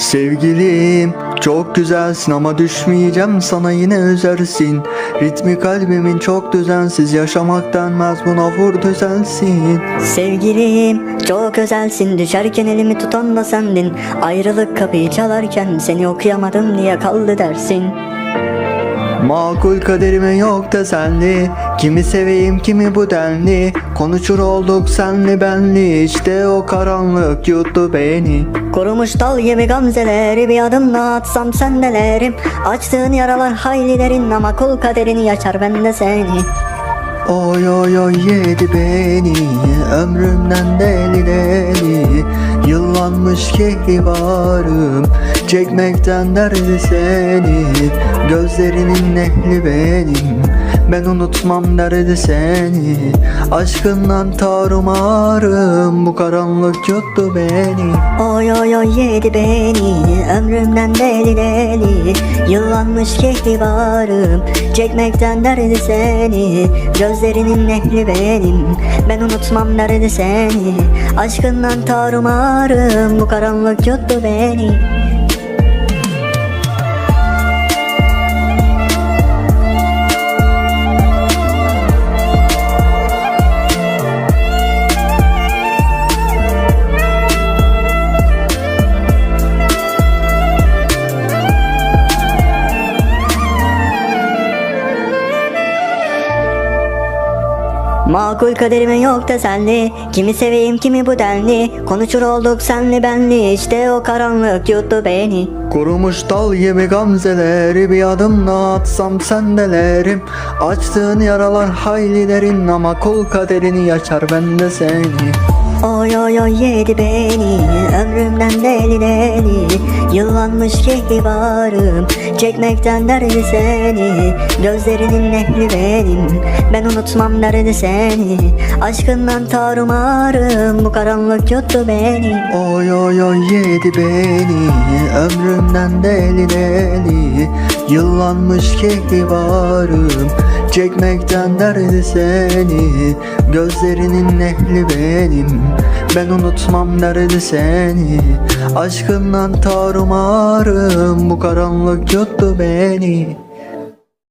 Sevgilim çok güzelsin ama düşmeyeceğim sana yine üzersin. Ritmi kalbimin çok düzensiz yaşamak denmez buna vur düzelsin. Sevgilim çok özelsin düşerken elimi tutan da sendin. Ayrılık kapıyı çalarken seni okuyamadım diye kaldı dersin. Makul kaderime yok teselli Kimi seveyim kimi bu denli. Konuşur olduk senli benli. İşte o karanlık yuttu beni. Kurumuş dal gibi gamzeleri bir adımla atsam sendelerim Açtığın yaralar hayli derin ama kul kaderini yaşar ben de seni. Oy oy oy yedi beni Ömrümden deli deli. Yıllanmış kehribarım Çekmekten derdi seni Gözlerinin ehli benim. Ben unutmam derdi seni Aşkından tarumarım Bu karanlık yuttu beni. Oy oy oy yedi beni Ömrümden deli deli. Yıllanmış kehribarım Çekmekten derdi seni. Gözlerinin ehli benim Ben unutmam derdi seni. Aşkından tarumarım Bu karanlık yuttu beni Makul kaderime yok teselli Kimi seveyim kimi bu denli. Konuşur olduk senli benli. İşte o karanlık yuttu beni. Kurumuş dal gibi gamzeleri bir adımla atsam sendelerim Açtığın yaralar hayli derin ama kul kaderini yaşar ben de seni Oy oy oy yedi beni Ömrümden deli deli. Yıllanmış kehribarım Çekmekten derdi seni. Gözlerinin ehli benim Ben unutmam derdi seni. Aşkından tarumarım Bu karanlık yuttu beni. Oy oy oy yedi beni Ömrümden deli deli. Yıllanmış kehribarım Çekmekten derdi seni. Gözlerinin ehli benim. Ben unutmam derdi seni. Aşkından tarumarım Bu karanlık yuttu beni